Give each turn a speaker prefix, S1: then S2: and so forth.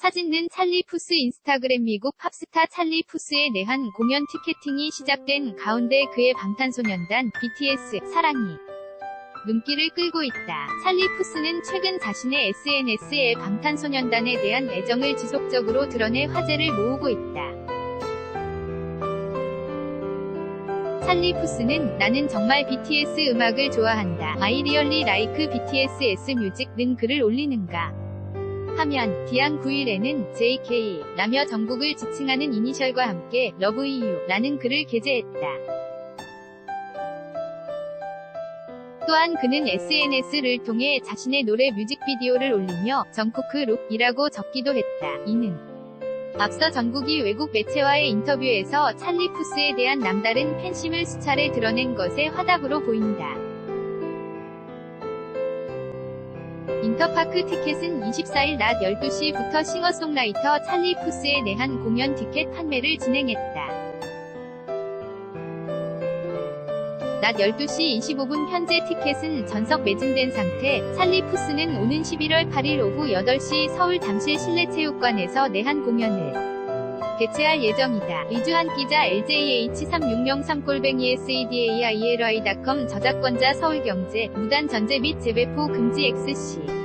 S1: 사진은 찰리 푸스 인스타그램 미국 팝스타 찰리 푸스의 내한 공연 티켓팅이 시작된 가운데 그의 방탄소년단 BTS 사랑이 눈길을 끌고 있다. 찰리 푸스는 최근 자신의 SNS에 방탄소년단에 대한 애정을 지속적으로 드러내 화제를 모으고 있다. 찰리 푸스는 나는 정말 BTS 음악을 좋아한다. I really like BTS 뮤직는 글을 올리는가. 하면 디안 9일에는 JK 라며 정국을 지칭하는 이니셜과 함께 You 라는 글을 게재했다. 또한 그는 SNS를 통해 자신의 노래 뮤직비디오를 올리며 정쿠크 룩이라고 적기도 했다. 이는 앞서 정국이 외국 매체와의 인터뷰에서 찰리 푸스에 대한 남다른 팬심을 수차례 드러낸 것에 화답으로 보인다. 인터파크 티켓은 24일 낮 12시부터 싱어송라이터 찰리 푸스에 대한 공연 티켓 판매를 진행했다. 낮 12시 25분 현재 티켓은 전석 매진된 상태, 찰리 푸스는 오는 11월 8일 오후 8시 서울 잠실 실내체육관에서 내한 공연을 개최할 예정이다. 이주한 기자 LJH36030골뱅이 SADAILY.com 저작권자 서울경제 무단 전제 및 재배포 금지 XC